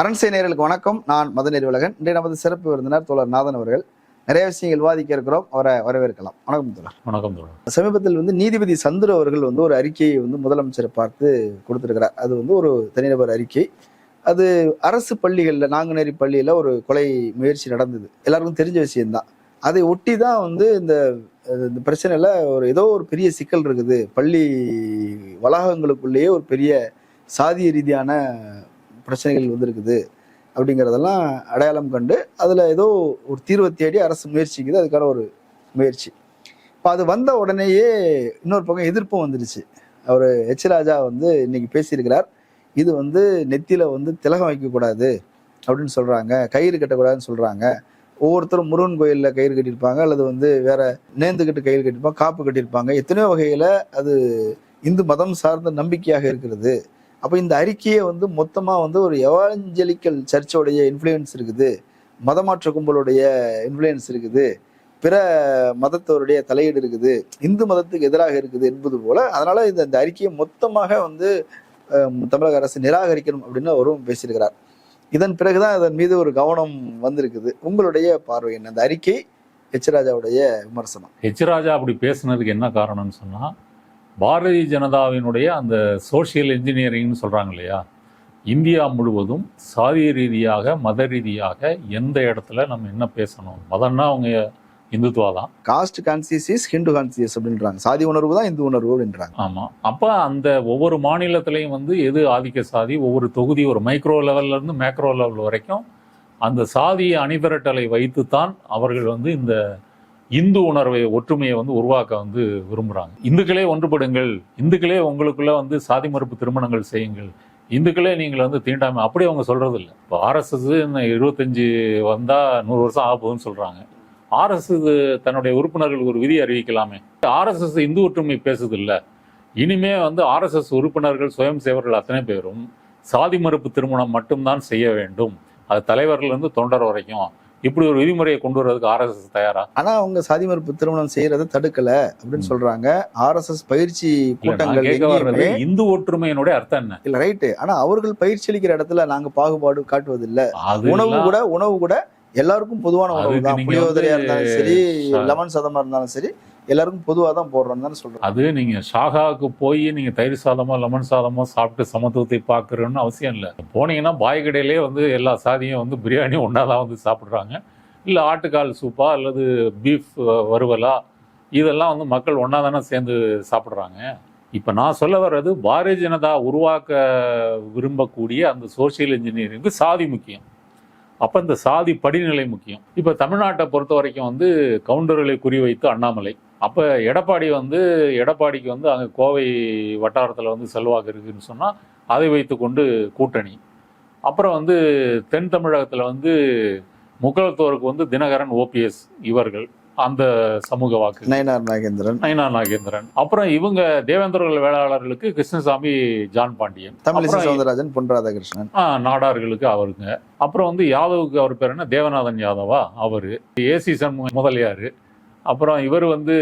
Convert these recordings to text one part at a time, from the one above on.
அரண்சை நேயர்களுக்கு வணக்கம். நான் மதநெறி உலகன் இன்றைய நமது சிறப்பு விருந்தினர் தோழர் நாதன் அவர்கள். நிறைய விஷயங்கள் விவாதிக்க இருக்கிறோம். அவரை வரவேற்கலாம். வணக்கம் தோழர். வணக்கம் தோழர். சமீபத்தில் வந்து நீதிபதி சந்துரு அவர்கள் வந்து ஒரு அறிக்கையை வந்து முதலமைச்சரை பார்த்து கொடுத்திருக்கிறார். அது வந்து ஒரு தனிநபர் அறிக்கை. அது அரசு பள்ளிகளில் நாங்குநேரி பள்ளியில் ஒரு கொலை முயற்சி நடந்தது. எல்லாருக்கும் தெரிஞ்ச விஷயம்தான். அதை ஒட்டி தான் வந்து இந்த இந்த பிரச்சனையில் ஒரு ஏதோ ஒரு பெரிய சிக்கல் இருக்குது. பள்ளி வளாகங்களுக்குள்ளேயே ஒரு பெரிய சாதிய ரீதியான பிரச்சனைகள் வந்திருக்குது அப்படிங்கிறதெல்லாம் அடையாளம் கண்டு அதில் ஏதோ ஒரு தீர்வை தேடி அரசு முயற்சிக்குது. அதுக்கான ஒரு முயற்சி. இப்போ அது வந்த உடனேயே இன்னொரு பக்கம் எதிர்ப்பும் வந்துருச்சு. அவர் ஹெச் ராஜா வந்து இன்னைக்கு பேசியிருக்கிறார். இது வந்து நெத்தியில் வந்து திலகம் வைக்கக்கூடாது அப்படின்னு சொல்கிறாங்க கயிறு கட்டக்கூடாதுன்னு சொல்கிறாங்க ஒவ்வொருத்தரும் முருகன் கோயிலில் கயிறு கட்டியிருப்பாங்க. அல்லது வந்து வேற நேர்ந்துக்கிட்டு கயிறு கட்டியிருப்பாங்க காப்பு கட்டியிருப்பாங்க. எத்தனையோ வகையில் அது இந்து மதம் சார்ந்த நம்பிக்கையாக இருக்கிறது. அப்போ இந்த அறிக்கையை வந்து மொத்தமாக வந்து ஒரு எவாஞ்சலிக்கல் சர்ச்சோடைய இன்ஃப்ளூயன்ஸ் இருக்குது. மதமாற்ற கும்பலுடைய இன்ஃப்ளூயன்ஸ் இருக்குது. பிற மதத்தவருடைய தலையீடு இருக்குது. இந்து மதத்துக்கு எதிராக இருக்குது என்பது போல அதனால இந்த இந்த அறிக்கையை மொத்தமாக வந்து தமிழக அரசு நிராகரிக்கணும் அப்படின்னு அவரும் பேசியிருக்கிறார். இதன் பிறகுதான் அதன் மீது ஒரு கவனம் வந்திருக்குது. உங்களுடைய பார்வை என்ன? அந்த அறிக்கை எச். ராஜாவுடைய விமர்சனம். ஹெச் ராஜா அப்படி பேசுனதுக்கு என்ன காரணம்னு சொன்னா பாரதிய ஜனதாவினுடைய அந்த சோஷியல் இன்ஜினியரிங்னு சொல்றாங்க இல்லையா? இந்தியா முழுவதும் சாதிய ரீதியாக மத ரீதியாக எந்த இடத்துல நம்ம என்ன பேசணும்? மதம்னா அவங்க இந்துத்துவா தான். காஸ்ட் கான்சியஸ் ஹிந்து கான்சியஸ் அப்படின்றாங்க. சாதி உணர்வு தான் இந்து உணர்வு அப்படின்றாங்க. ஆமா. அப்ப அந்த ஒவ்வொரு மாநிலத்திலையும் வந்து எது ஆதிக்க சாதி ஒவ்வொரு தொகுதி ஒரு மைக்ரோ லெவல்ல இருந்து மேக்ரோ லெவல் வரைக்கும் அந்த சாதிய அணிதிரட்டலை வைத்துத்தான் அவர்கள் வந்து இந்த இந்து உணர்வை ஒற்றுமையை வந்து உருவாக்க வந்து விரும்புகிறாங்க இந்துக்களே ஒன்றுபடுங்கள். இந்துக்களே உங்களுக்குள்ள வந்து சாதி மறுப்பு திருமணங்கள் செய்யுங்கள். இந்துக்களே நீங்கள் வந்து தீண்டாமை அப்படி அவங்க சொல்கிறது இல்லை இப்போ ஆர்எஸ்எஸ் இருபத்தஞ்சி வந்தால் நூறு வருஷம் ஆக போகுதுன்னு சொல்றாங்க. ஆர்எஸ்எஸ் தன்னுடைய உறுப்பினர்களுக்கு ஒரு விதி அறிவிக்கலாமே. ஆர்எஸ்எஸ் இந்து ஒற்றுமை பேசுது இல்லை இனிமே வந்து ஆர்எஸ்எஸ் உறுப்பினர்கள் சுயம் சேவர்கள் அத்தனை பேரும் சாதி மறுப்பு திருமணம் மட்டும்தான் செய்ய வேண்டும். அது தலைவர்கள் இருந்து தொண்டர் வரைக்கும். இப்படி ஒரு விதிமுறையை கொண்டு வர்றதுக்கு ஆர்எஸ்எஸ் தயாரா? ஆனா அவங்க சாதி மறுப்பு திருமணம் செய்யறதை தடுக்கல அப்படின்னு சொல்றாங்க. ஆர்எஸ்எஸ் பயிற்சி கூட்டங்கள் இந்து ஒற்றுமையினுடைய அர்த்தம் என்ன? இல்ல ரைட்டு ஆனா அவர்கள் பயிற்சி அளிக்கிற இடத்துல நாங்க பாகுபாடு காட்டுவதில்ல. உணவு கூட உணவு கூட எல்லாருக்கும் பொதுவான உணவு தான் புளியோதரையா இருந்தாலும் சரி லெமன் சதமா இருந்தாலும் சரி எல்லாருக்கும் பொதுவாக தான் போடுறோம்னு தானே சொல்கிறேன் அது நீங்கள் ஷாகாவுக்கு போய் நீங்கள் தயிர் சாதமோ லெமன் சாதமோ சாப்பிட்டு சமத்துவத்தை பார்க்குறோன்னு அவசியம் இல்லை. போனீங்கன்னா பாய் கடையிலே வந்து எல்லா சாதியும் வந்து பிரியாணி ஒன்றா தான் வந்து சாப்பிட்றாங்க. இல்லை ஆட்டுக்கால் சூப்பா அல்லது பீஃப் வறுவலா இதெல்லாம் வந்து மக்கள் ஒன்றா தானே சேர்ந்து சாப்பிட்றாங்க. இப்போ நான் சொல்ல வர்றது பாரதிய ஜனதா உருவாக்க விரும்பக்கூடிய அந்த சோஷியல் இன்ஜினியரிங்க்கு சாதி முக்கியம். அப்போ இந்த சாதி படிநிலை முக்கியம். இப்போ தமிழ்நாட்டை பொறுத்த வரைக்கும் வந்து கவுண்டர்களை குறிவைத்து அண்ணாமலை. அப்போ எடப்பாடி வந்து எடப்பாடிக்கு வந்து அங்கே கோவை வட்டாரத்தில் வந்து செல்வாக்கு இருக்குன்னு சொன்னால் அதை வைத்துக்கொண்டு கூட்டணி. அப்புறம் வந்து தென் தமிழகத்தில் வந்து முகலத்தோருக்கு வந்து தினகரன் ஓபிஎஸ் இவர்கள் அந்த சமூக வாக்கு நயனார் நாகேந்திரன். நயனா நாகேந்திரன். அப்புறம் இவங்க தேவேந்திரர்கள் வேளாளர்களுக்கு கிருஷ்ணசாமி ஜான் பாண்டியன். தமிழிசை சவுந்தரராஜன் பொன் ராதாகிருஷ்ணன். ஆ, நாடார்களுக்கு அவருங்க. அப்புறம் வந்து யாதவுக்கு அவர் பேர் என்ன? தேவநாதன் யாதவா? அவரு. ஏசி சண்முக முதலியாரு. அப்புறம் இவர் வந்து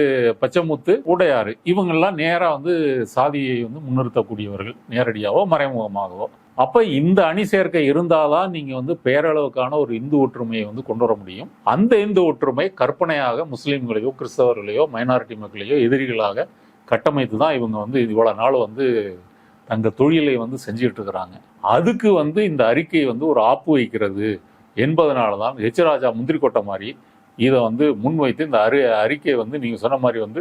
பச்சைமுத்து கூடையாறு இவங்கெல்லாம் நேராக வந்து சாதியை வந்து முன்னிறுத்தக்கூடியவர்கள் நேரடியாகவோ மறைமுகமாகவோ. அப்போ இந்த அணி சேர்க்கை இருந்தாதான் நீங்கள் வந்து பேரளவுக்கான ஒரு இந்து ஒற்றுமையை வந்து கொண்டு வர முடியும். அந்த இந்து ஒற்றுமை கற்பனையாக முஸ்லீம்களையோ கிறிஸ்தவர்களையோ மைனாரிட்டி மக்களையோ எதிரிகளாக கட்டமைத்து தான் இவங்க வந்து இவ்வளோ நாள் வந்து தங்க தொழிலை வந்து செஞ்சுட்டு இருக்கிறாங்க அதுக்கு வந்து இந்த அறிக்கை வந்து ஒரு ஆப்பு வைக்கிறது என்பதனால தான் எச் ராஜா முந்திரி மாதிரி இதை வந்து முன்வைத்து இந்த அறி அறிக்கை வந்து நீங்கள் சொன்ன மாதிரி வந்து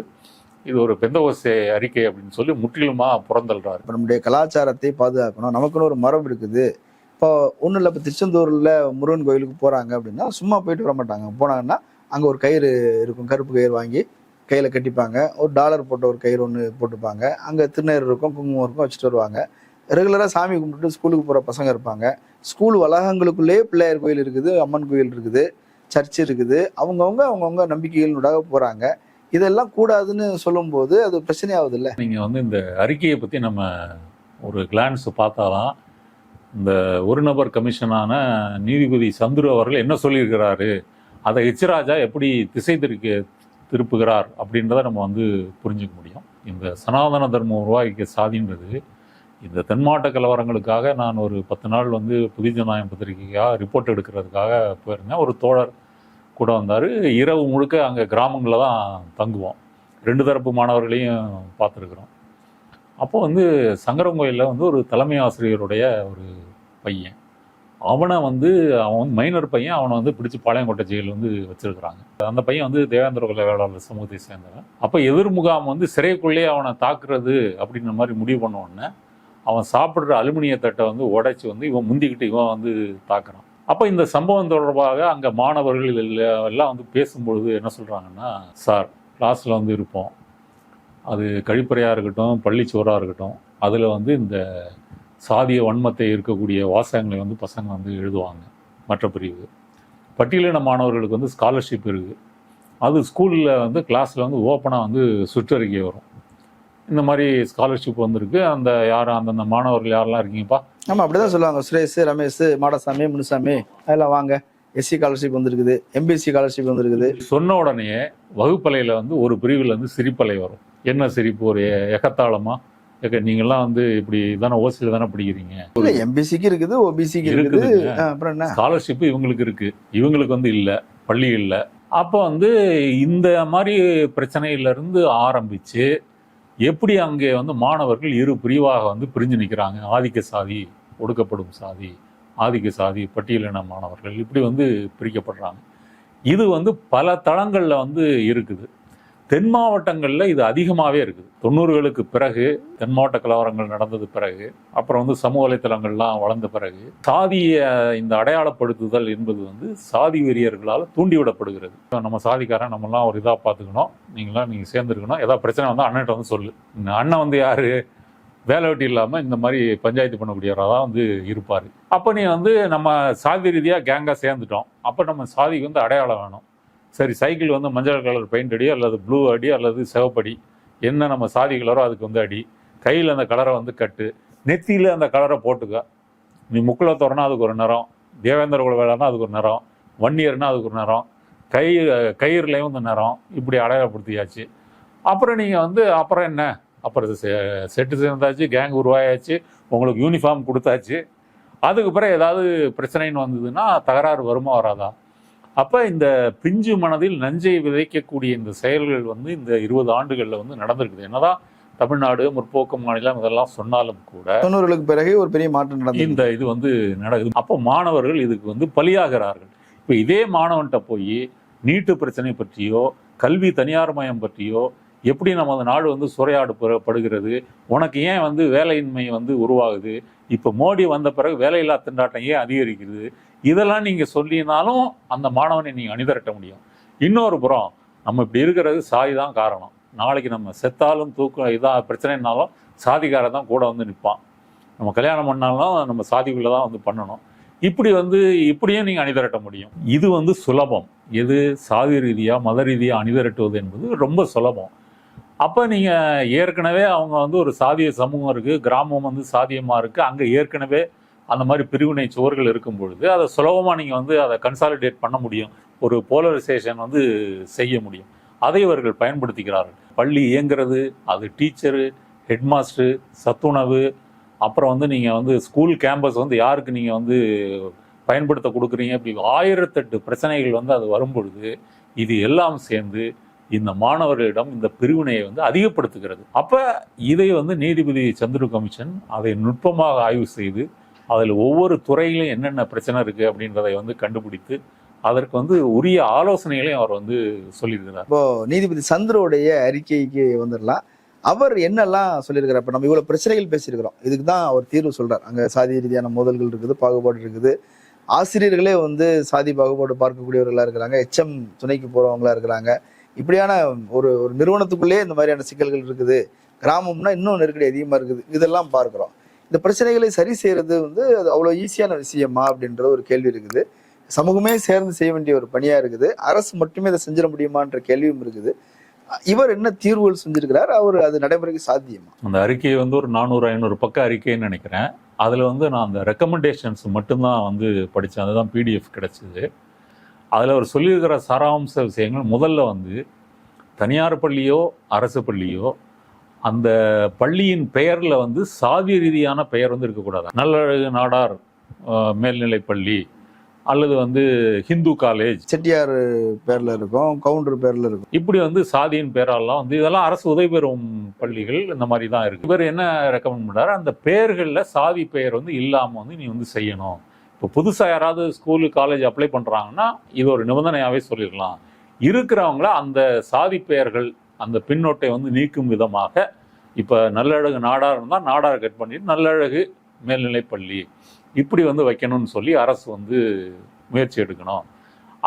இது ஒரு பெந்தகோஸ்தே அறிக்கை அப்படின்னு சொல்லி முற்றிலுமாக புறந்தல்றாரு இப்போ நம்முடைய கலாச்சாரத்தை பாதுகாக்கணும். நமக்குன்னு ஒரு மரபு இருக்குது. இப்போ ஒன்றும் இல்லை இப்போ திருச்செந்தூரில் முருகன் கோயிலுக்கு போகிறாங்க அப்படின்னா சும்மா போயிட்டு வர மாட்டாங்க. போனாங்கன்னா அங்கே ஒரு கயிறு இருக்கும். கருப்பு கயிறு வாங்கி கையில் கட்டிப்பாங்க. ஒரு டாலர் போட்ட ஒரு கயிறு ஒன்று போட்டுப்பாங்க. அங்கே திருநீர் இருக்கும் குங்குமம் இருக்கும் வச்சுட்டு வருவாங்க. ரெகுலராக சாமி கும்பிட்டுட்டு ஸ்கூலுக்கு போகிற பசங்க இருப்பாங்க. ஸ்கூல் வளாகங்களுக்குள்ளேயே பிள்ளையார் கோயில் இருக்குது அம்மன் கோயில் இருக்குது. சர்ச் இருக்குது. அவங்கவுங்க அவங்கவுங்க நம்பிக்கைகளோட போகிறாங்க இதெல்லாம் கூடாதுன்னு சொல்லும்போது அது பிரச்சனையாகுது இல்லை நீங்கள் வந்து இந்த அறிக்கையை பற்றி நம்ம ஒரு கிளான்ஸ் பார்த்தாலாம் இந்த ஒரு நபர் கமிஷனான நீதிபதி சந்துரு அவர்கள் என்ன சொல்லியிருக்கிறாரு அதை ஹெச்ராஜா எப்படி திசை திருக்க திருப்புகிறார் அப்படின்றத நம்ம வந்து புரிஞ்சுக்க முடியும். இந்த சனாதன தர்மம் உருவாக்கிய சாதின்றது இந்த தென்மாவட்ட கலவரங்களுக்காக நான் ஒரு பத்து நாள் வந்து புதிஜனநாயகம் பத்திரிகைக்காக ரிப்போர்ட் எடுக்கிறதுக்காக போயிருந்தேன். ஒரு தோழர் கூட வந்தார். இரவு முழுக்க அங்கே கிராமங்களில் தான் தங்குவோம். ரெண்டு தரப்பு மாணவர்களையும் பார்த்துருக்குறோம். அப்போ வந்து சங்கரங்கோயிலில் வந்து ஒரு தலைமை ஆசிரியருடைய ஒரு பையன். அவனை வந்து அவன் வந்து மைனர் பையன். அவனை வந்து பிடிச்சி பாளையங்கோட்டை ஜெயில் வந்து வச்சிருக்கிறாங்க. அந்த பையன் வந்து தேவேந்திர குல வேளாளர் சமூகத்தை சேர்ந்தவன். அப்போ எதிர் முகாம் வந்து சிறைக்குள்ளேயே அவனை தாக்குறது அப்படின்ற மாதிரி முடிவு பண்ண உடனே அவன் சாப்பிட்ற அலுமினிய தட்டை வந்து உடைச்சி வந்து இவன் முந்திக்கிட்டு இவன் வந்து தாக்குறான். அப்போ இந்த சம்பவம் தொடர்பாக அங்கே மாணவர்கள் எல்லாம் எல்லாம் வந்து பேசும்பொழுது என்ன சொல்கிறாங்கன்னா சார் கிளாஸில் வந்து இருப்போம். அது கழிப்பறையாக இருக்கட்டும் பள்ளிச்சோறாக இருக்கட்டும் அதில் வந்து இந்த சாதிய வன்மத்தை இருக்கக்கூடிய வாசகங்களை வந்து பசங்க வந்து எழுதுவாங்க மற்ற பிரிவு. பட்டியலின மாணவர்களுக்கு வந்து ஸ்காலர்ஷிப் இருக்குது அது ஸ்கூலில் வந்து கிளாஸில் வந்து ஓப்பனாக வந்து சுற்றறிக்கை வரும். இந்த மாதிரி ஸ்காலர்ஷிப் வந்திருக்கு. அந்த யாரும் அந்தந்த மாணவர்கள் யாரெல்லாம் இருக்கீங்கப்பா? ஆமா அப்படிதான் சொல்லுவாங்க. சுரேஷ் ரமேஷ் மாடசாமி முனுசாமி அதெல்லாம் வாங்க. எஸ்சி ஸ்காலர்ஷிப் வந்திருக்குது எம்பிசி ஸ்காலர்ஷிப் வந்திருக்குது. சொன்ன உடனே வகுப்பலையில் வந்து ஒரு பிரிவில் வந்து சிரிப்பலை வரும். என்ன சிரிப்பு? ஒரு எ- எகத்தாளமா? ஏக்க நீங்கள்லாம் வந்து இப்படி தானே ஓசியில் தானே படிக்கிறீங்க? இல்ல எம்பிசிக்கு இருக்குது ஓபிசிக்கு இருக்குது. அப்புறம் என்ன? ஸ்காலர்ஷிப் இவங்களுக்கு இருக்கு. இவங்களுக்கு வந்து இல்லை பள்ளி இல்லை. அப்போ வந்து இந்த மாதிரி பிரச்சனையில இருந்து ஆரம்பிச்சு எப்படி அங்கே வந்து மாணவர்கள் இரு பிரிவாக வந்து பிரிஞ்சு நிற்கிறாங்க? ஆதிக்க சாதி ஒடுக்கப்படும் சாதி ஆதிக்க சாதி பட்டியலின மாணவர்கள் இப்படி வந்து பிரிக்கப்படுறாங்க. இது வந்து பல தளங்களில் வந்து இருக்குது. தென் மாவட்டங்களில் இது அதிகமாகவே இருக்குது. தொண்ணூறுகளுக்கு பிறகு தென் மாவட்ட கலவரங்கள் நடந்தது பிறகு அப்புறம் வந்து சமூக வலைத்தளங்கள்லாம் வளர்ந்த பிறகு சாதியை இந்த அடையாளப்படுத்துதல் என்பது வந்து சாதி வெறியர்களால் தூண்டிவிடப்படுகிறது. நம்ம சாதிக்காரன் நம்மலாம் ஒரு இதாக பார்த்துக்கணும். நீங்களாம் நீங்கள் சேர்ந்துருக்கணும். ஏதாவது பிரச்சனை வந்தால் அண்ணன்ட்ட வந்து சொல்லு. இந்த அண்ணன் வந்து யார்? வேலை வெட்டி இல்லாமல் இந்த மாதிரி பஞ்சாயத்து பண்ணக்கூடியவராக தான் வந்து இருப்பார். அப்போ நீ வந்து நம்ம சாதி ரீதியாக கேங்காக சேர்ந்துட்டோம். அப்போ நம்ம சாதிக்கு வந்து அடையாளம் வேணும் சரி சைக்கிள் வந்து மஞ்சள் கலர் பெயிண்ட் அடி அல்லது ப்ளூ அடி அல்லது சிவப்படி என்ன நம்ம சாதி கலரோ அதுக்கு வந்து அடி. கையில் அந்த கலரை வந்து கட்டு. நெத்தியில் அந்த கலரை போட்டுக்க. நீ முக்குல தோறனா அதுக்கு ஒரு நிறம். தேவேந்திர குல வேலைன்னா அதுக்கு ஒரு நிறம். வன்னியர்னா அதுக்கு ஒரு நிறம். கை கயிறுலையும் இந்த நிறம். இப்படி அடையாளப்படுத்தியாச்சு. அப்புறம் நீங்கள் வந்து அப்புறம் என்ன? அப்புறம் செ- செட்டு சேர்ந்தாச்சு கேங் உருவாயாச்சு உங்களுக்கு யூனிஃபார்ம் கொடுத்தாச்சு. அதுக்கு பிறகு ஏதாவது பிரச்சனைன்னு வந்ததுன்னா தகராறு வருமா வராதா? அப்போ இந்த பிஞ்சு மனதில் நஞ்சை விதைக்கக்கூடிய இந்த செயல்கள் வந்து இந்த இருபது ஆண்டுகளில் வந்து நடந்திருக்குது. என்னதான் தமிழ்நாடு முற்போக்கு மாநிலம் இதெல்லாம் சொன்னாலும் கூட தொண்ணூறுகளுக்கு பிறகு ஒரு பெரிய மாற்றம் நடந்தது. இந்த இது வந்து நடக்குது. அப்போ மாணவர்கள் இதுக்கு வந்து பலியாகிறார்கள். இப்போ இதே மாணவன்கிட்ட போய் நீட்டு பிரச்சனை பற்றியோ கல்வி தனியார் மயம் பற்றியோ எப்படி நமது நாடு வந்து சூறையாடு படுகிறது? உனக்கு ஏன் வந்து வேலையின்மை வந்து உருவாகுது? இப்போ மோடி வந்த பிறகு வேலையில்லா திண்டாட்டம் ஏன் அதிகரிக்கிறது? இதெல்லாம் நீங்கள் சொல்லினாலும் அந்த மாணவனை நீங்கள் அணிதிரட்ட முடியும். இன்னொரு புறம் நம்ம இப்படி இருக்கிறது சாதி தான் காரணம். நாளைக்கு நம்ம செத்தாலும் தூக்கம் இதாக பிரச்சனைனாலும் சாதிக்காரர் தான் கூட வந்து நிற்பான் நம்ம கல்யாணம் பண்ணாலும் நம்ம சாதிக்குள்ளே தான் வந்து பண்ணணும். இப்படி வந்து இப்படியும் நீங்கள் அணிதிரட்ட முடியும். இது வந்து சுலபம். எது சாதி ரீதியாக மத ரீதியாக அணிதிரட்டுவது என்பது ரொம்ப சுலபம். அப்போ நீங்கள் ஏற்கனவே அவங்க வந்து ஒரு சாதிய சமூகம் இருக்குது கிராமம் வந்து சாதியமாக இருக்குது அங்கே ஏற்கனவே அந்த மாதிரி பிரிவினை சுவர்கள் இருக்கும் பொழுது அதை சுலபமாக நீங்கள் வந்து அதை கன்சாலிடேட் பண்ண முடியும். ஒரு போலரைசேஷன் வந்து செய்ய முடியும். அதை இவர்கள் பயன்படுத்திக்கிறார்கள் பள்ளி இயங்குறது அது டீச்சரு ஹெட்மாஸ்டரு சத்துணவு அப்புறம் வந்து நீங்கள் வந்து ஸ்கூல் கேம்பஸ் வந்து யாருக்கு நீங்கள் வந்து பயன்படுத்த கொடுக்குறீங்க? இப்படி ஆயிரத்தெட்டு பிரச்சனைகள் வந்து அது வரும்பொழுது இது எல்லாம் சேர்ந்து இந்த மாணவர்களிடம் இந்த பிரிவினையை வந்து அதிகப்படுத்துகிறது. அப்போ இதை வந்து நீதிபதி சந்துரு கமிஷன் அதை நுட்பமாக ஆய்வு செய்து அதில் ஒவ்வொரு துறையிலும் என்னென்ன பிரச்சனை இருக்குது அப்படின்றதை வந்து கண்டுபிடித்து அதற்கு வந்து உரிய ஆலோசனைகளையும் அவர் வந்து சொல்லியிருக்கிறார். இப்போ நீதிபதி சந்திரோடைய அறிக்கைக்கு வந்துடலாம். அவர் என்னெல்லாம் சொல்லியிருக்கிறார்? இப்போ நம்ம இவ்வளோ பிரச்சனைகள் பேசியிருக்கிறோம். இதுக்கு தான் அவர் தீர்வு சொல்கிறார் அங்கே சாதி ரீதியான மோதல்கள் இருக்குது பாகுபாடு இருக்குது. ஆசிரியர்களே வந்து சாதி பாகுபாடு பார்க்கக்கூடியவர்களாக இருக்கிறாங்க. எச்எம் துணைக்கு போகிறவங்களா இருக்கிறாங்க. இப்படியான ஒரு ஒரு நிறுவனத்துக்குள்ளே இந்த மாதிரியான சிக்கல்கள் இருக்குது. கிராமம்னா இன்னும் நெருக்கடி அதிகமாக இருக்குது. இதெல்லாம் பார்க்குறோம். இந்த பிரச்சனைகளை சரி செய்கிறது வந்து அது அவ்வளோ ஈஸியான விஷயமா அப்படின்ற ஒரு கேள்வி இருக்குது. சமூகமே சேர்ந்து செய்ய வேண்டிய ஒரு பணியாக இருக்குது. அரசு மட்டுமே இதை செஞ்சிட முடியுமான்ற கேள்வியும் இருக்குது. இவர் என்ன தீர்வுகள் செஞ்சிருக்கிறார்? அவர் அது நடைமுறைக்கு சாத்தியமா? அந்த அறிக்கையை வந்து ஒரு நானூறு ஐநூறு பக்க அறிக்கைன்னு நினைக்கிறேன். அதில் வந்து நான் அந்த ரெக்கமெண்டேஷன்ஸ் மட்டும்தான் வந்து படித்தேன் அதுதான் பிடிஎஃப் கிடச்சிது. அதில் அவர் சொல்லியிருக்கிற சாராம்ச விஷயங்கள் முதல்ல வந்து தனியார் பள்ளியோ அரசு பள்ளியோ அந்த பள்ளியின் பெயர்ல வந்து சாதி ரீதியான பெயர் வந்து இருக்கக்கூடாது. நல்லழகு நாடார் அஹ், மேல்நிலைப் பள்ளி அல்லது வந்து ஹிந்து காலேஜ். செட்டியார் பேர்ல இருக்கும் கவுண்டர் பேர்ல இருக்கும். இப்படி வந்து சாதியின் பேரெல்லாம் வந்து இதெல்லாம் அரசு உதவி பெறும் பள்ளிகள் இந்த மாதிரி தான் இருக்கு. இவர் என்ன ரெக்கமெண்ட் பண்றாரு? அந்த பெயர்களில் சாதி பெயர் வந்து இல்லாம வந்து நீ வந்து செய்யணும். இப்போ புதுசாக யாராவது ஸ்கூலு காலேஜ் அப்ளை பண்ணுறாங்கன்னா இது ஒரு நிபந்தனையாகவே சொல்லிடலாம். இருக்கிறவங்கள அந்த சாதி பெயர்கள் அந்த பின்னோட்டை வந்து நீக்கும் விதமாக இப்போ நல்லழகு நாடார் இருந்தால் நாடார் கட் பண்ணிட்டு நல்லழகு மேல்நிலைப்பள்ளி இப்படி வந்து வைக்கணும்னு சொல்லி அரசு வந்து முயற்சி எடுக்கணும்.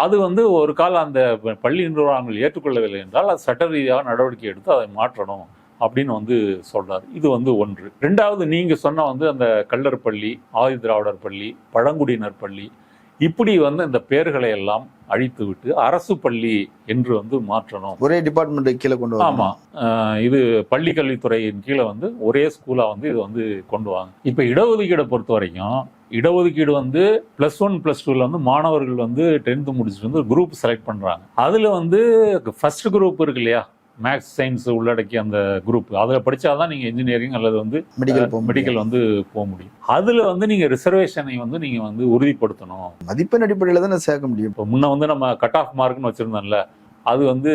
அது வந்து ஒரு காலம் அந்த பள்ளி நிர்வாகங்கள் ஏற்றுக்கொள்ளவில்லை என்றால் அது சட்ட ரீதியாக நடவடிக்கை எடுத்து அதை மாற்றணும். அப்படின்னு வந்து சொல்றாரு. இது வந்து ஒன்று. ரெண்டாவது நீங்க சொன்ன வந்து அந்த கள்ளர் பள்ளி ஆதி திராவிடர் பள்ளி பழங்குடியினர் பள்ளி இப்படி வந்து இந்த பெயர்களை எல்லாம் அழித்து விட்டு அரசு பள்ளி என்று வந்து மாற்றணும். ஒரே டிபார்ட்மெண்ட் கீழே கொண்டு வரணும். ஆமா. அஹ் இது பள்ளி கல்வித்துறையின் கீழே வந்து ஒரே ஸ்கூலா வந்து இது வந்து கொண்டு வாங்க. இப்ப இடஒதுக்கீடை பொறுத்த வரைக்கும் இடஒதுக்கீடு வந்து பிளஸ் ஒன் பிளஸ் டூல வந்து மாணவர்கள் வந்து டென்த் முடிச்சுட்டு வந்து குரூப் செலக்ட் பண்றாங்க. அதுல வந்து ஃபர்ஸ்ட் குரூப் இருக்கு இல்லையா? மேக்ஸ் சயின்ஸ் உள்ளடக்கிய அந்த குரூப் அதுல படிச்சாதான் நீங்க இன்ஜினியரிங் அல்லது வந்து மெடிக்கல் மெடிக்கல் வந்து போக முடியும். அதுல வந்து நீங்க ரிசர்வேஷனை வந்து நீங்க வந்து உறுதிப்படுத்தணும். மதிப்பெண் அடிப்படையில தானே சேர்க்க முடியும். இப்போ முன்ன வந்து நம்ம கட் ஆஃப் மார்க்னு வச்சுருந்தோம்ல அது வந்து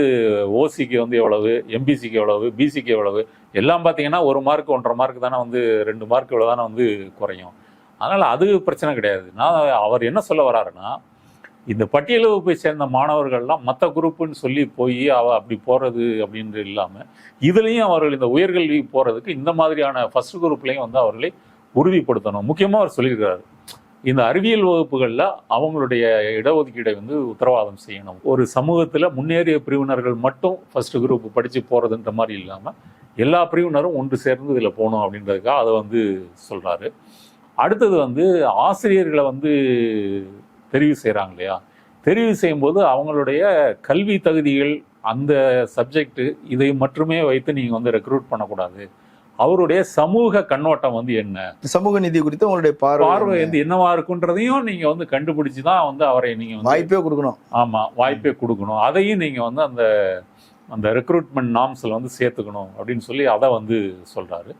ஓசிக்கு வந்து எவ்வளவு எம்பிசிக்கு எவ்வளவு பிசிக்கு எவ்வளவு எல்லாம் பார்த்தீங்கன்னா ஒரு மார்க் ஒன்றரை மார்க் தானே வந்து ரெண்டு மார்க் இவ்வளோ தானே வந்து குறையும். அதனால் அது பிரச்சனை கிடையாது. நான் அவர் என்ன சொல்ல வராருன்னா இந்த பட்டியல் வகுப்பை சேர்ந்த மாணவர்கள்லாம் மற்ற குரூப்புன்னு சொல்லி போய் அவ அப்படி போகிறது அப்படின்றது இல்லாமல் இதுலேயும் அவர்கள் இந்த உயர்கல்வி போகிறதுக்கு இந்த மாதிரியான ஃபர்ஸ்ட் குரூப்லேயும் வந்து அவர்களை உறுதிப்படுத்தணும். முக்கியமாக அவர் சொல்லியிருக்கிறாரு. இந்த அறிவியல் வகுப்புகளில் அவங்களுடைய இடஒதுக்கீடை வந்து உத்தரவாதம் செய்யணும். ஒரு சமூகத்தில் முன்னேறிய பிரிவினர்கள் மட்டும் ஃபர்ஸ்ட் குரூப் படித்து போகிறதுன்ற மாதிரி இல்லாமல் எல்லா பிரிவினரும் ஒன்று சேர்ந்து இதில் போகணும் அப்படின்றதுக்காக அதை வந்து சொல்கிறாரு அடுத்தது வந்து ஆசிரியர்களை வந்து தெரிவு செய்கிறாங்க இல்லையா தெரிவு செய்யும்போது அவங்களுடைய கல்வி தகுதிகள் அந்த சப்ஜெக்ட் இதை மட்டுமே வைத்து நீங்கள் வந்து ரெக்ரூட் பண்ணக்கூடாது. அவருடைய சமூக கண்ணோட்டம் வந்து என்ன? சமூக நீதி குறித்து உங்களுடைய பார்வை பார்வை வந்து என்னவா இருக்குன்றதையும் நீங்க வந்து கண்டுபிடிச்சு தான் வந்து அவரை நீங்க வாய்ப்பே கொடுக்கணும். ஆமா வாய்ப்பே கொடுக்கணும். அதையும் நீங்க வந்து அந்த அந்த ரெக்ரூட்மெண்ட் நாம்ஸ்ல வந்து சேர்த்துக்கணும் அப்படின்னு சொல்லி அதை வந்து சொல்றாரு.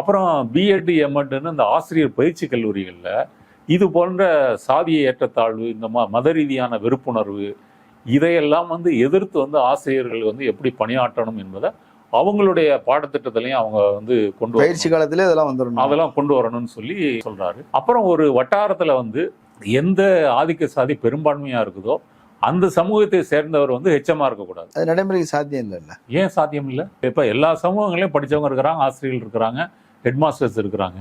அப்புறம் பிஎட் எம்எட்னு இந்த ஆசிரியர் பயிற்சி கல்லூரிகளில் இது போன்ற சாதிய ஏற்றத்தாழ்வு இந்த மா மத ரீதியான வெறுப்புணர்வு இதையெல்லாம் வந்து எதிர்த்து வந்து ஆசிரியர்கள் வந்து எப்படி பணியாற்றணும் என்பதை அவங்களுடைய பாடத்திட்டத்திலையும் அவங்க வந்து கொண்டு. பயிற்சி காலத்திலே இதெல்லாம் வந்துடணும். அதெல்லாம் கொண்டு வரணும்னு சொல்லி சொல்றாரு. அப்புறம் ஒரு வட்டாரத்துல வந்து எந்த ஆதிக்க சாதி பெரும்பான்மையா இருக்குதோ அந்த சமூகத்தை சேர்ந்தவர் வந்து ஹெச்சமா இருக்கக்கூடாது அது நடைமுறைக்கு சாத்தியம் இல்லைல்ல ஏன் சாத்தியம் இல்லை? இப்ப எல்லா சமூகங்களையும் படிச்சவங்க இருக்கிறாங்க ஆசிரியர்கள் இருக்கிறாங்க ஹெட் மாஸ்டர்ஸ் இருக்கிறாங்க.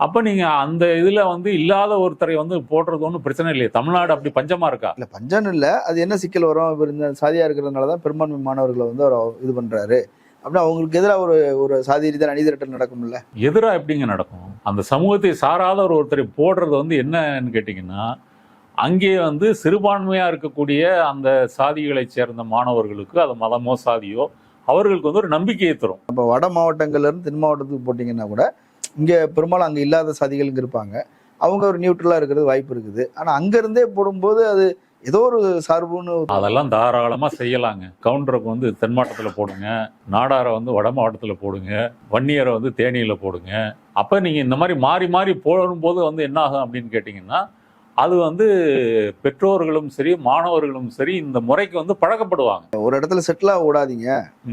அப்ப நீங்க அந்த இதுல வந்து இல்லாத ஒருத்தரை வந்து போடுறது ஒன்றும் பிரச்சனை இல்லையே. தமிழ்நாடு அப்படி பஞ்சமா இருக்கா? இல்ல பஞ்சம் இல்ல. அது என்ன சிக்கல் வரும்? இவர் இந்த சாதியா இருக்கிறதுனால தான் பெரும்பான்மை மாணவர்களை வந்து அவர் இது பண்றாரு. அப்படின்னா அவங்களுக்கு எதிராக ஒரு ஒரு சாதி ரீதியான அநீதிரட்டல் நடக்கும்ல? எதிரா எப்படிங்க நடக்கும்? அந்த சமூகத்தை சாராத ஒரு ஒருத்தரை போடுறது வந்து என்னன்னு கேட்டிங்கன்னா அங்கே வந்து சிறுபான்மையா இருக்கக்கூடிய அந்த சாதிகளை சேர்ந்த மாணவர்களுக்கு அது மதமோ சாதியோ அவர்களுக்கு வந்து ஒரு நம்பிக்கையை தரும். இப்போ வட மாவட்டங்கள்ல இருந்து தென் மாவட்டத்துக்கு போட்டிங்கன்னா கூட இங்கே பெரும்பாலும் அங்கே இல்லாத சாதிகள் இருப்பாங்க. அவங்க ஒரு நியூட்ரலாக இருக்கிறது வாய்ப்பு இருக்குது. ஆனால் அங்கேருந்தே போடும்போது அது ஏதோ ஒரு சார்புன்னு அதெல்லாம் தாராளமாக செய்யலாங்க. கவுண்டருக்கு வந்து தென் மாவட்டத்தில் போடுங்க. நாடாரை வந்து வட மாவட்டத்தில் போடுங்க. வன்னியரை வந்து தேனியில் போடுங்க. அப்போ நீங்கள் இந்த மாதிரி மாறி மாறி போடும்போது வந்து என்ன ஆகும் அப்படின்னு கேட்டிங்கன்னா அது வந்து பெற்றோர்களும் சரி மாணவர்களும் சரி இந்த முறைக்கு வந்து பழக்கப்படுவாங்க. ஒரு இடத்துல செட்டில் ஆக விடாதீங்க.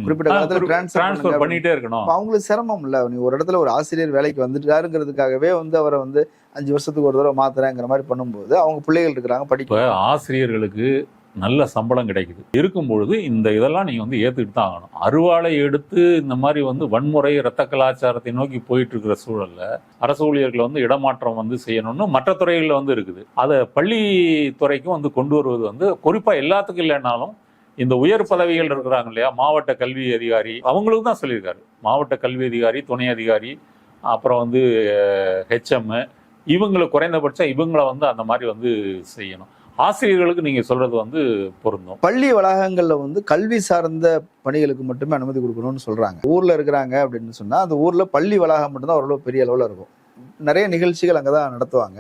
குறிப்பிட்ட காலத்துல டிரான்ஸ்ஃபர் பண்ணிட்டே இருக்கணும். அவங்களுக்கு சிரமம் இல்ல. நீ ஒரு இடத்துல ஒரு ஆசிரியர் வேலைக்கு வந்துட்டாருங்கிறதுக்காகவே வந்து அவரை வந்து அஞ்சு வருஷத்துக்கு ஒரு தடவை மாத்துறேங்கிற மாதிரி பண்ணும்போது அவங்க பிள்ளைகள் இருக்கிறாங்க படிக்க ஆசிரியர்களுக்கு நல்ல சம்பளம் கிடைக்குது. இருக்கும் பொழுது இந்த இதெல்லாம் நீங்கள் வந்து ஏற்றுக்கிட்டு தான் ஆகணும். அருவாளை எடுத்து இந்த மாதிரி வந்து வன்முறை இரத்த கலாச்சாரத்தை நோக்கி போயிட்டு இருக்கிற சூழலில் அரசு ஊழியர்களை வந்து இடமாற்றம் வந்து செய்யணும்னு மற்ற துறைகளில் வந்து இருக்குது. அதை பள்ளி துறைக்கும் வந்து கொண்டு வருவது வந்து குறிப்பாக எல்லாத்துக்கும் இல்லைனாலும் இந்த உயர் பதவிகள் இருக்கிறாங்க இல்லையா மாவட்ட கல்வி அதிகாரி அவங்களுக்கு தான் சொல்லியிருக்காரு. மாவட்ட கல்வி அதிகாரி துணை அதிகாரி அப்புறம் வந்து ஹெச்எம் இவங்களை குறைந்தபட்சம் இவங்கள வந்து அந்த மாதிரி வந்து செய்யணும். ஆசிரியர்களுக்கு நீங்க சொல்றது வந்து பொருந்தும். பள்ளி வளாகங்கள்ல வந்து கல்வி சார்ந்த பணிகளுக்கு மட்டுமே அனுமதி கொடுக்கணும்னு சொல்றாங்க. ஊர்ல இருக்கிறாங்க அப்படின்னு சொன்னா அந்த ஊர்ல பள்ளி வளாகம் மட்டும்தான் ஓரளவு பெரிய அளவில் இருக்கும். நிறைய நிகழ்ச்சிகள் அங்கதான் நடத்துவாங்க.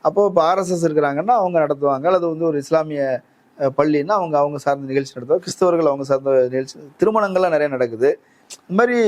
அப்போ இப்போ ஆர்எஸ்எஸ் இருக்கிறாங்கன்னா அவங்க நடத்துவாங்க. அல்லது வந்து ஒரு இஸ்லாமிய பள்ளின்னா அவங்க அவங்க சார்ந்த நிகழ்ச்சி நடத்துவாங்க. கிறிஸ்தவர்கள் அவங்க சார்ந்த நிகழ்ச்சி திருமணங்கள்லாம் நிறைய நடக்குது. இந்த மாதிரி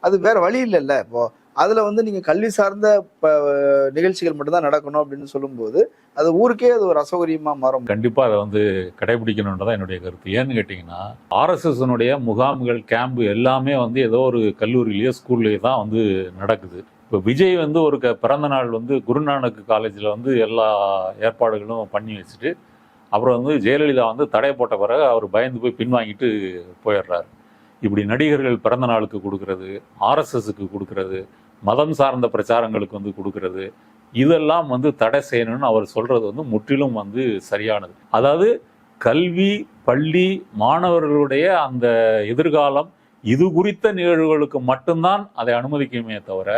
அது வேற வழி இல்லைல்ல. இப்போ அதில் வந்து நீங்கள் கல்வி சார்ந்த ப- நிகழ்ச்சிகள் மட்டும்தான் நடக்கணும் அப்படின்னு சொல்லும்போது அது ஊருக்கே அது ஒரு அசௌகரியமாக மாறும். கண்டிப்பாக அதை வந்து கடைபிடிக்கணுன்றதான் என்னுடைய கருத்து. ஏன்னு கேட்டிங்கன்னா ஆர்எஸ்எஸ்னுடைய முகாம்கள் கேம்பு எல்லாமே வந்து ஏதோ ஒரு கல்லூரியிலேயோ ஸ்கூல்லையோ தான் வந்து நடக்குது. இப்போ விஜய் வந்து ஒரு க- பிறந்த நாள் வந்து குருநானக் காலேஜில் வந்து எல்லா ஏற்பாடுகளும் பண்ணி வச்சுட்டு அப்புறம் வந்து ஜெயலலிதா வந்து தடை போட்ட பிறகு அவர் பயந்து போய் பின்வாங்கிட்டு போயிடுறாரு. இப்படி நடிகர்கள் பிறந்த நாளுக்கு கொடுக்கறது ஆர்எஸ்எஸ்க்கு கொடுக்கறது மதம் சார்ந்த பிரச்சாரங்களுக்கு வந்து கொடுக்கறது இதெல்லாம் வந்து தடை செய்யணும்னு அவர் சொல்றது வந்து முற்றிலும் வந்து சரியானது. அதாவது கல்வி பள்ளி மாணவர்களுடைய அந்த எதிர்காலம் இது குறித்த நிகழ்வுகளுக்கு மட்டும்தான் அதை அனுமதிக்குமே தவிர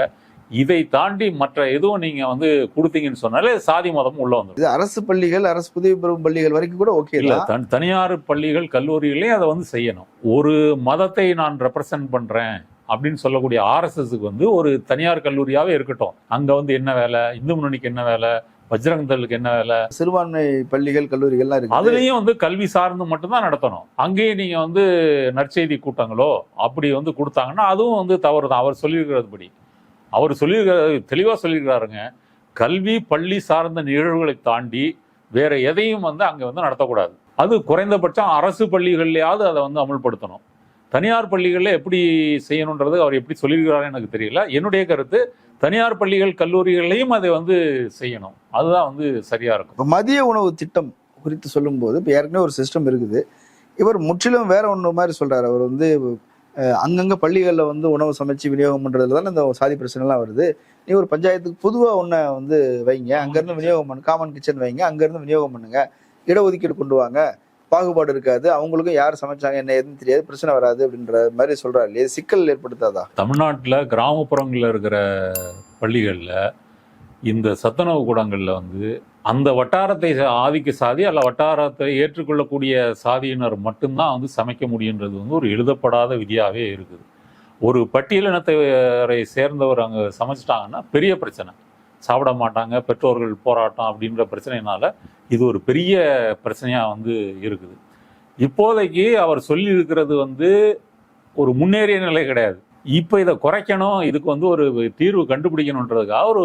இதை தாண்டி மற்ற எதுவும் நீங்க வந்து கொடுத்தீங்கன்னு சொன்னாலே சாதி மதம் உள்ள வந்துடும். இது அரசு பள்ளிகள் அரசு உதவி பெறும் பள்ளிகள் வரைக்கும் கூட ஓகே இல்ல தான். தன் தனியார் பள்ளிகள் கல்லூரிகளையும் அதை வந்து செய்யணும். ஒரு மதத்தை நான் ரெப்ரசன்ட் பண்றேன் அப்படின்னு சொல்லக்கூடிய ஆர்எஸ்எஸ்க்கு வந்து ஒரு தனியார் கல்லூரியாவே இருக்கட்டும். அங்க வந்து என்ன வேலை? இந்து முன்னணிக்கு என்ன வேலை? தளுக்கு என்ன வேலை? சிறுபான்மை பள்ளிகள் கல்லூரிகள்லாம் இருக்கு அதுலயும் வந்து கல்வி சார்ந்து மட்டும்தான் நடத்தணும். அங்கேயும் நீங்க வந்து நற்செய்தி கூட்டங்களோ அப்படி வந்து கொடுத்தாங்கன்னா அதுவும் வந்து தவறு தான் அவர் சொல்லியிருக்கிறதுபடி. அவர் சொல்லியிருக்கிறது தெளிவா சொல்லியிருக்கிறாருங்க. கல்வி பள்ளி சார்ந்த நிகழ்வுகளை தாண்டி வேற எதையும் வந்து அங்க வந்து நடத்தக்கூடாது. அது குறைந்தபட்சம் அரசு பள்ளிகள்லயாவது அதை வந்து அமல்படுத்தணும். தனியார் பள்ளிகள்ல எப்படி செய்யணுன்றது அவர் எப்படி சொல்லியிருக்கிறாரு எனக்கு தெரியல. என்னுடைய கருத்து தனியார் பள்ளிகள் கல்லூரிகள்லையும் அதை வந்து செய்யணும். அதுதான் வந்து சரியா இருக்கும். இப்போ மதிய உணவு திட்டம் குறித்து சொல்லும்போது இப்போ ஏற்கனவே ஒரு சிஸ்டம் இருக்குது. இவர் முற்றிலும் வேற ஒன்று மாதிரி சொல்றாரு. அவர் வந்து அங்கங்க பள்ளிகளில் வந்து உணவு சமைச்சு விநியோகம் பண்றதுல தானே இந்த சாதி பிரச்சனைலாம் வருது. நீ ஒரு பஞ்சாயத்துக்கு பொதுவாக ஒன்றை வந்து வைங்க. அங்கேருந்து விநியோகம் பண்ணு காமன் கிச்சன் வைங்க. அங்கேருந்து விநியோகம் பண்ணுங்க. இடஒதுக்கீடு கொண்டு வாங்க. பாகுபாடு இருக்காது. அவங்களுக்கும் யார் சமைச்சாங்க என்ன ஏதுன்னு தெரியாது. பிரச்சனை வராது அப்படின்ற மாதிரி சொல்றாரு இல்லையா? சிக்கல் ஏற்படுத்தாதா? தமிழ்நாட்டில் கிராமப்புறங்களில் இருக்கிற பள்ளிகளில் இந்த சத்துணவு கூடங்களில் வந்து அந்த வட்டாரத்தை ஆதிக்க சாதி அல்ல வட்டாரத்தை ஏற்றுக்கொள்ளக்கூடிய சாதியினர் மட்டும்தான் வந்து சமைக்க முடியுன்றது வந்து ஒரு எழுதப்படாத விதியாகவே இருக்குது. ஒரு பட்டியலினத்தை சேர்ந்தவர் அங்கே சமைச்சிட்டாங்கன்னா பெரிய பிரச்சனை. சாப்பிட மாட்டாங்க பெற்றோர்கள் போராட்டம் அப்படின்ற பிரச்சனையினால இது ஒரு பெரிய பிரச்சனையாக வந்து இருக்குது. இப்போதைக்கு அவர் சொல்லி இருக்கிறது வந்து ஒரு முன்னேறிய நிலை கிடையாது. இப்போ இதை குறைக்கணும் இதுக்கு வந்து ஒரு தீர்வு கண்டுபிடிக்கணுன்றதுக்காக ஒரு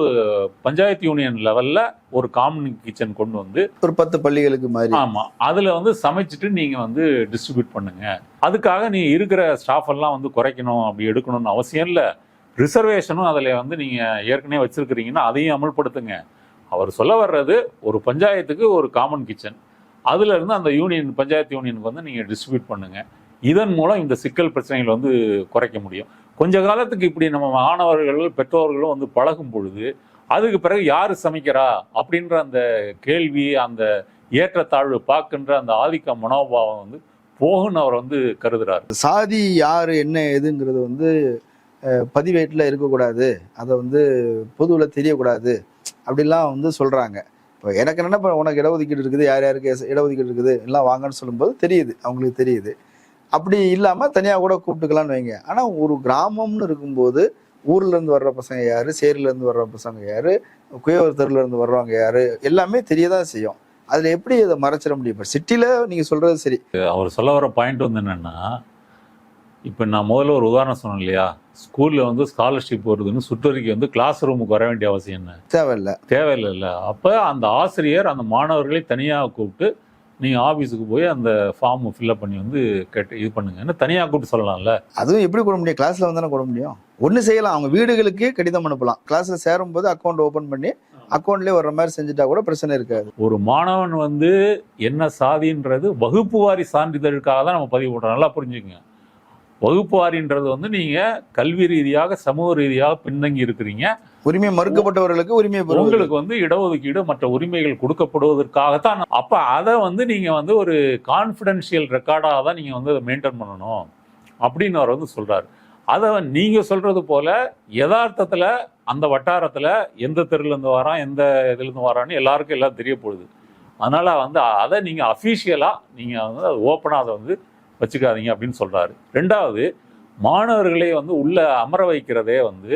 பஞ்சாயத்து யூனியன் லெவல்ல ஒரு காமன் கிச்சன் கொண்டு வந்து ஒரு பத்து பள்ளிகளுக்கு மாதிரி ஆமா அதுல வந்து சமைச்சிட்டு நீங்க வந்து டிஸ்ட்ரிபியூட் பண்ணுங்க. அதுக்காக நீ இருக்கிற ஸ்டாஃப் எல்லாம் வந்து குறைக்கணும் அப்படி எடுக்கணும்னு அவசியம் இல்லை. ரிசர்வேஷனும் அதில் வந்து நீங்கள் ஏற்கனவே வச்சுருக்கிறீங்கன்னா அதையும் அமல்படுத்துங்க. அவர் சொல்ல வர்றது ஒரு பஞ்சாயத்துக்கு ஒரு காமன் கிச்சன் அதுலேருந்து அந்த யூனியன் பஞ்சாயத்து யூனியனுக்கு வந்து நீங்கள் டிஸ்ட்ரிபியூட் பண்ணுங்கள் இதன் மூலம் இந்த சிக்கல் பிரச்சனைகள் வந்து குறைக்க முடியும். கொஞ்ச காலத்துக்கு இப்படி நம்ம மாணவர்கள் பெற்றோர்களும் வந்து பழகும் பொழுது அதுக்கு பிறகு யார் சமைக்கிறா அப்படின்ற அந்த கேள்வி அந்த ஏற்றத்தாழ்வு பார்க்கின்ற அந்த ஆதிக்க மனோபாவம் வந்து போகுன்னு அவர் வந்து கருதுறாரு. சாதி யார் என்ன ஏதுங்கிறது வந்து பதிவேட்டில் இருக்கக்கூடாது. அதை வந்து பொதுவில் தெரியக்கூடாது. அப்படிலாம் வந்து சொல்கிறாங்க இப்போ எனக்கு என்ன இப்போ உனக்கு இடஒதுக்கீடு இருக்குது யார் யாருக்கு இடஒதுக்கீடு இருக்குது எல்லாம் வாங்கன்னு சொல்லும்போது தெரியுது அவங்களுக்கு தெரியுது. அப்படி இல்லாமல் தனியாக கூட கூப்பிட்டுக்கலாம்னு வைங்க. ஆனால் ஒரு கிராமம்னு இருக்கும்போது ஊர்லேருந்து வர்ற பசங்க யார் சேரிலேருந்து வர்ற பசங்க யார் குயவர்த்தர்ல தெருலேருந்து வர்றவங்க யார் எல்லாமே தெரியதான் செய்யும். அதில் எப்படி அதை மறைச்சிட முடியும்? இப்போ சிட்டியில் நீங்கள் சொல்கிறது சரி. அவர் சொல்ல வர பாயிண்ட் வந்து என்னென்னா இப்போ நான் முதல்ல ஒரு உதாரணம் சொன்னேன் இல்லையா? ஸ்கூல்ல வந்து ஸ்காலர்ஷிப் வருதுன்னு சுற்றறிக்கை வந்து கிளாஸ் ரூமுக்கு வர வேண்டிய அவசியம் என்ன? தேவையில்ல. தேவையில்லைல்ல. அப்போ அந்த ஆசிரியர் அந்த மாணவர்களை தனியாக கூப்பிட்டு நீங்கள் ஆஃபீஸுக்கு போய் அந்த ஃபார்ம் ஃபில்அப் பண்ணி வந்து கேட்டு இது பண்ணுங்கன்னு தனியாக கூப்பிட்டு சொல்லலாம்ல? அதுவும் எப்படி கூட முடியும்? கிளாஸ்ல வந்து தானே கூட முடியும். ஒண்ணு செய்யலாம். அவங்க வீடுகளுக்கே கடிதம் அனுப்பலாம். கிளாஸ்ல சேரும்போது அக்கௌண்ட் ஓபன் பண்ணி அக்கௌண்ட்லயே வர்ற மாதிரி செஞ்சுட்டா கூட பிரச்சனை இருக்காது. ஒரு மாணவன் வந்து என்ன சாதின்றது வகுப்பு வாரி சான்றிதழுக்காக தான் நம்ம பதிவு பண்ணுறோம் நல்லா புரிஞ்சுக்கங்க. வகுப்பு வாரின்றது வந்து நீங்கள் கல்வி ரீதியாக சமூக ரீதியாக பின்தங்கி இருக்கிறீங்க. உரிமை மறுக்கப்பட்டவர்களுக்கு உரிமை உங்களுக்கு வந்து இடஒதுக்கீடு மற்ற உரிமைகள் கொடுக்கப்படுவதற்காகத்தான். அப்ப அதை வந்து நீங்க வந்து ஒரு கான்ஃபிடென்ஷியல் ரெக்கார்டாக தான் நீங்க வந்து அதை மெயின்டைன் பண்ணணும் அப்படின்னு அவர் வந்து சொல்றாரு. அதை நீங்க சொல்றது போல யதார்த்தத்துல அந்த வட்டாரத்துல எந்த தெருல இருந்து வரான் எந்த இதுல இருந்து வரான்னு எல்லாருக்கும் எல்லாம் தெரிய போகுது. அதனால வந்து அதை நீங்க அஃபீஷியலா நீங்க வந்து அது ஓப்பனா அதை வந்து வச்சுக்காதீங்க அப்படின்னு சொல்றாரு. ரெண்டாவது மாணவர்களை வந்து உள்ள அமர வைக்கிறதே வந்து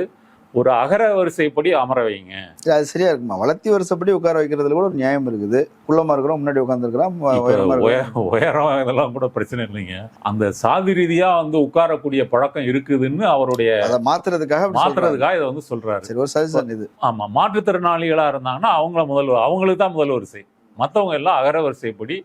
ஒரு அகர வரிசைப்படி அமர வைங்க. அது சரியா இருக்குமா? வளர்த்தி வருஷப்படி உட்கார வைக்கிறதுல கூட ஒரு நியாயம் இருக்குது. குள்ளமா இருக்கிறோம் முன்னாடி உட்காந்துருக்கிறோம் உயரம் இதெல்லாம் கூட பிரச்சனை இல்லைங்க. அந்த சாதி ரீதியா வந்து உட்காரக்கூடிய பழக்கம் இருக்குதுன்னு அவருடைய அதை மாத்துறதுக்காக. மாத்துறதுக்காக இதை வந்து சொல்றாரு. சரி ஒரு சஜஷன் இது. ஆமா மாற்றுத்திறனாளிகளா இருந்தாங்கன்னா அவங்கள முதல் அவங்களுக்கு தான் முதல் வரிசை. மற்றவங்க எல்லாம் அகர வரிசைப்படி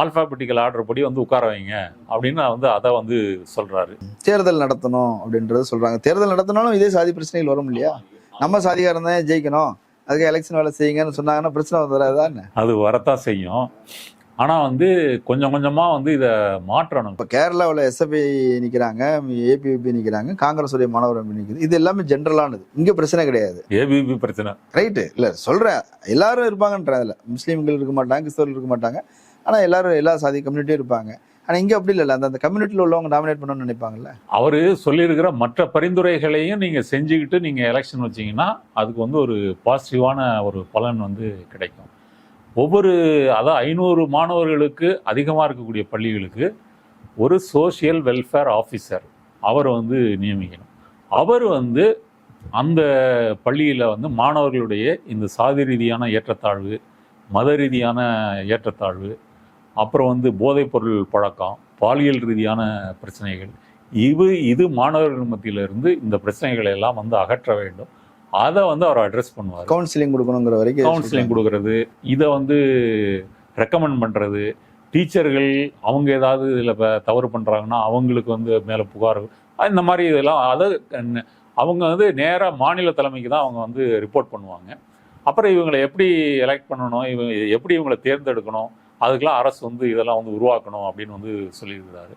ஆல்பாபெட்டிக்கல் ஆர்டர் படி வந்து உட்கார வைங்க அப்படின்னு வந்து அதை வந்து சொல்றாரு. தேர்தல் நடத்தணும் அப்படின்றத சொல்றாங்க. தேர்தல் நடத்தினாலும் இதே சாதி பிரச்சனைகள் வரும் இல்லையா? நம்ம சாதிகாரம் தான் ஜெயிக்கணும்? அதுக்கு எலெக்ஷன் வேலை செய்யுங்கன்னு சொன்னாங்கன்னா பிரச்சனை வந்துடாதா என்ன? அது வரத்தான் செய்யும். ஆனா வந்து கொஞ்சம் கொஞ்சமா வந்து இதை மாற்றணும். இப்போ கேரளாவில் எஸ்எஃப்ஐ நிற்கிறாங்க ஏபிவிபி நிற்கிறாங்க காங்கிரஸ் உடைய மாணவர் நிற்குது இது எல்லாமே ஜென்ரலானது இங்கே பிரச்சனை கிடையாது. ஏபிபி பிரச்சனை. ரைட்டு இல்லை சொல்கிறேன் எல்லாரும் இருப்பாங்கன்ற அதில் முஸ்லீம்கள் இருக்க மாட்டாங்க கிறிஸ்தவர்கள் இருக்க மாட்டாங்க. ஆனால் எல்லாரும் எல்லா சாதி கம்யூனிட்டியும் இருப்பாங்க. ஆனால் இங்கே அப்படி இல்லை அந்த அந்த கம்யூனிட்டியில் உள்ளவங்க டாமினேட் பண்ணணும்னு நினைப்பாங்கல்ல? அவர் சொல்லியிருக்கிற மற்ற பரிந்துரைகளையும் நீங்கள் செஞ்சுக்கிட்டு நீங்கள் எலெக்ஷன் வச்சீங்கன்னா அதுக்கு வந்து ஒரு பாசிட்டிவான ஒரு பலன் வந்து கிடைக்கும். ஒவ்வொரு அதான் ஐநூறு மாணவர்களுக்கு அதிகமாக இருக்கக்கூடிய பள்ளிகளுக்கு ஒரு சோஷியல் வெல்ஃபேர் ஆஃபீஸர் அவரை வந்து நியமிக்கணும். அவர் வந்து அந்த பள்ளியில் வந்து மாணவர்களுடைய இந்த சாதி ரீதியான ஏற்றத்தாழ்வு மத ரீதியான ஏற்றத்தாழ்வு அப்புறம் வந்து போதைப்பொருள் பழக்கம் பாலியல் ரீதியான பிரச்சனைகள். இது இது மாணவர்கள் மத்தியில இருந்து இந்த பிரச்சனைகளை எல்லாம் வந்து அகற்ற வேண்டும். அதை வந்து அவர் அட்ரஸ் பண்ணுவார். கவுன்சிலிங் கொடுக்கணுங்கிற வரைக்கும் கவுன்சிலிங் கொடுக்கறது இதை வந்து ரெக்கமெண்ட் பண்ணுறது டீச்சர்கள் அவங்க ஏதாவது இதில் தவறு பண்ணுறாங்கன்னா அவங்களுக்கு வந்து மேலே புகார் இந்த மாதிரி இதெல்லாம் அதை அவங்க வந்து நேராக மாநில தலைமைக்கு தான் அவங்க வந்து ரிப்போர்ட் பண்ணுவாங்க. அப்புறம் இவங்களை எப்படி எலெக்ட் பண்ணணும் இவங்க எப்படி இவங்களை தேர்ந்தெடுக்கணும் அதுக்கெலாம் அரசு வந்து இதெல்லாம் வந்து உருவாக்கணும் அப்படின்னு வந்து சொல்லியிருக்கிறாரு.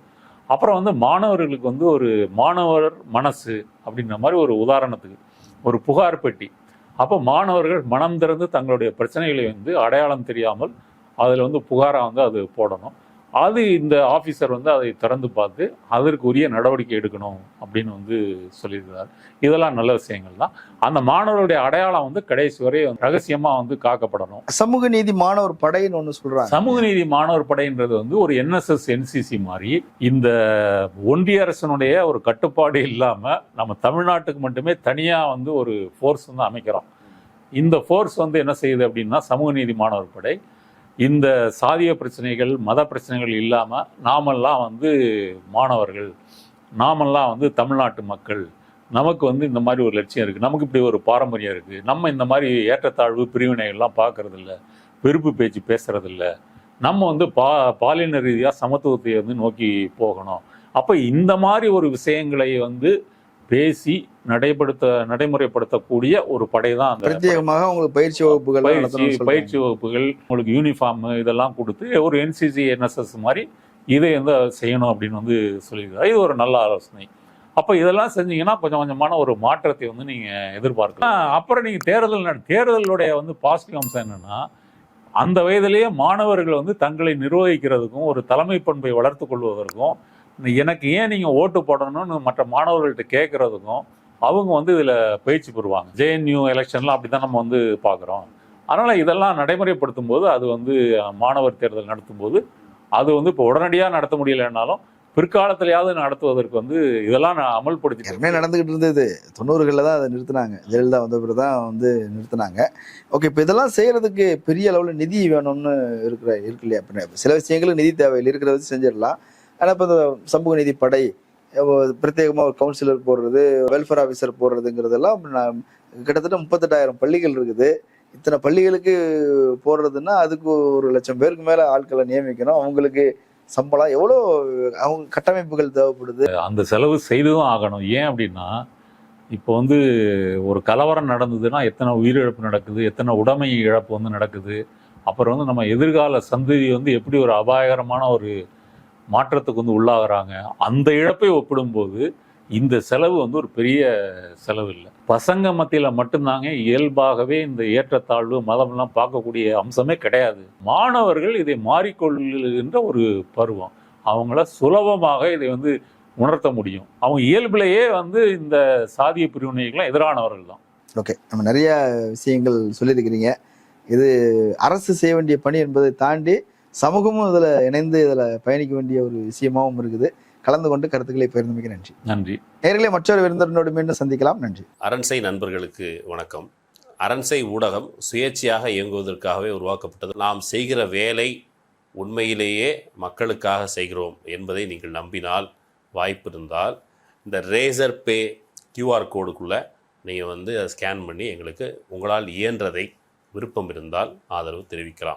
அப்புறம் வந்து மாணவர்களுக்கு வந்து ஒரு மாணவர் மனசு அப்படின்ற மாதிரி ஒரு உதாரணத்துக்கு ஒரு புகார் பெட்டி. அப்போ மாணவர்கள் மனம் திறந்து தங்களுடைய பிரச்சனைகளை வந்து அடையாளம் தெரியாமல் அதில் வந்து புகாராக வந்து அது போடணும். அது இந்த ஆஃபீஸர் வந்து அதை திறந்து பார்த்து அதற்கு உரிய நடவடிக்கை எடுக்கணும் அப்படின்னு வந்து சொல்லியிருக்கிறார். இதெல்லாம் நல்ல விஷயங்கள் தான். அந்த மாணவருடைய அடையாளம் வந்து கடைசி வரை ரகசியமாக வந்து காக்கப்படணும். சமூக நீதி மாணவர் படைன்னு ஒன்று சொல்றாங்க. சமூக நீதி மாணவர் படைன்றது வந்து ஒரு என்எஸ்எஸ் என்சிசி மாதிரி இந்த ஒன்றிய அரசனுடைய ஒரு கட்டுப்பாடு இல்லாம நம்ம தமிழ்நாட்டுக்கு மட்டுமே தனியா வந்து ஒரு ஃபோர்ஸ் வந்து அமைக்கிறோம். இந்த ஃபோர்ஸ் வந்து என்ன செய்யுது அப்படின்னா சமூக நீதி மாணவர் படை இந்த சாதிய பிரச்சனைகள் மத பிரச்சனைகள் இல்லாமல் நாமெல்லாம் வந்து மாணவர்கள் நாமெல்லாம் வந்து தமிழ்நாட்டு மக்கள். நமக்கு வந்து இந்த மாதிரி ஒரு லட்சியம் இருக்குது நமக்கு இப்படி ஒரு பாரம்பரியம் இருக்குது நம்ம இந்த மாதிரி ஏற்றத்தாழ்வு பிரிவினைகள்லாம் பார்க்குறதில்ல. வெறுப்பு பேச்சு பேசுகிறதில்ல நம்ம வந்து பா பாலின ரீதியாக சமத்துவத்தை வந்து நோக்கி போகணும். அப்போ இந்த மாதிரி ஒரு விஷயங்களை வந்து பேசி நடைபடுத்த நடைமுறைப்படுத்தக்கூடிய ஒரு படை தான் அந்த பிரத்யேகமாக உங்களுக்கு பயிற்சி வகுப்புகள் பயிற்சி. பயிற்சி வகுப்புகள் உங்களுக்கு யூனிஃபார்ம் இதெல்லாம் கொடுத்து ஒரு என்சிசி என்எஸ்எஸ் மாதிரி இதை வந்து செய்யணும் அப்படின்னு வந்து சொல்லியிருக்காரு. இது ஒரு நல்ல ஆலோசனை. அப்போ இதெல்லாம் செஞ்சீங்கன்னா கொஞ்சம் கொஞ்சமான ஒரு மாற்றத்தை வந்து நீங்கள் எதிர்பார்க்கலாம். அப்புறம் நீங்கள் தேர்தல் தேர்தலுடைய வந்து பாசிட்டிவ் அம்சம் என்னன்னா அந்த வயதிலேயே மாணவர்கள் வந்து தங்களை நிர்வகிக்கிறதுக்கும் ஒரு தலைமை பண்பை வளர்த்து கொள்வதற்கும் எனக்கு ஏன் நீங்கள் ஓட்டு போடணும்னு மற்ற மாணவர்கள்ட்ட கேட்குறதுக்கும் அவங்க வந்து இதில் பயிற்சி பெறுவாங்க. ஜேஎன்யூ எலெக்ஷன்லாம் அப்படி தான் நம்ம வந்து பார்க்குறோம் அதனால் இதெல்லாம் நடைமுறைப்படுத்தும் போது அது வந்து மாணவர் தேர்தல் நடத்தும் போது அது வந்து இப்போ உடனடியாக நடத்த முடியலைன்னாலும் பிற்காலத்திலேயாவது நடத்துவதற்கு வந்து இதெல்லாம் நான் அமல்படுத்தி நடந்துகிட்டு இருந்தது. தொண்ணூறுகளில் தான் அதை நிறுத்தினாங்க. ஜெயலலிதா வந்த பிறகு தான் வந்து நிறுத்தினாங்க. ஓகே இப்போ இதெல்லாம் செய்கிறதுக்கு பெரிய அளவில் நிதி வேணும்னு இருக்கிற இருக்கு இல்லையா? சில விஷயங்களுக்கு நிதி தேவையில்லை. இருக்கிறத வச்சு செஞ்சிடலாம். ஆனால் இப்போ இந்த சமூக நீதி படை பிரத்யேகமாக ஒரு கவுன்சிலர் போடுறது வெல்ஃபேர் ஆஃபீஸர் போடுறதுங்கிறதெல்லாம் கிட்டத்தட்ட முப்பத்தெட்டாயிரம் பள்ளிகள் இருக்குது. இத்தனை பள்ளிகளுக்கு போடுறதுன்னா அதுக்கு ஒரு லட்சம் பேருக்கு மேலே ஆட்களை நியமிக்கணும். அவங்களுக்கு சம்பளம் எவ்வளோ அவங்க கட்டமைப்புகள் தேவைப்படுது. அந்த செலவு செய்துதான் ஆகணும். ஏன் அப்படின்னா இப்போ வந்து ஒரு கலவரம் நடந்ததுன்னா எத்தனை உயிரிழப்பு நடக்குது எத்தனை உடைமை இழப்பு வந்து நடக்குது. அப்புறம் வந்து நம்ம எதிர்கால சந்ததி வந்து எப்படி ஒரு அபாயகரமான ஒரு மாற்றத்துக்கு வந்து உள்ளாகிறாங்க. அந்த இழப்பை ஒப்பிடும்போது இந்த செலவு வந்து ஒரு பெரிய செலவு இல்லை. பசங்க மத்தியில் மட்டும்தாங்க இயல்பாகவே இந்த ஏற்றத்தாழ்வு மதம்லாம் பார்க்கக்கூடிய அம்சமே கிடையாது. மாணவர்கள் இதை மாறிக்கொள்கின்ற ஒரு பருவம். அவங்கள சுலபமாக இதை வந்து உணர்த்த முடியும். அவங்க இயல்பிலேயே வந்து இந்த சாதிய பிரிவினைகள்லாம் எதிரானவர்கள் தான். ஓகே. நம்ம நிறைய விஷயங்கள் சொல்லியிருக்கிறீங்க. இது அரசு செய்ய வேண்டிய பணி என்பதை தாண்டி சமூகமும் இதில் இணைந்து இதில் பயணிக்க வேண்டிய ஒரு விஷயமாவும் இருக்குது. கலந்து கொண்டு கருத்துக்களை பகிர்ந்தமைக்கு நன்றி. நன்றி. நேர்களே மற்றொரு விருந்தினரோடு மீண்டும் சந்திக்கலாம். நன்றி. அரண்சை நண்பர்களுக்கு வணக்கம். அரண்சை ஊடகம் சுயேட்சையாக இயங்குவதற்காகவே உருவாக்கப்பட்டது. நாம் செய்கிற வேலை உண்மையிலேயே மக்களுக்காக செய்கிறோம் என்பதை நீங்கள் நம்பினால் வாய்ப்பு இருந்தால் இந்த ரேசர் பே கியூஆர் கோடுக்குள்ளே நீங்கள் வந்து அதை ஸ்கேன் பண்ணி எங்களுக்கு உங்களால் இயன்றதை விருப்பம் இருந்தால் ஆதரவு தெரிவிக்கலாம்.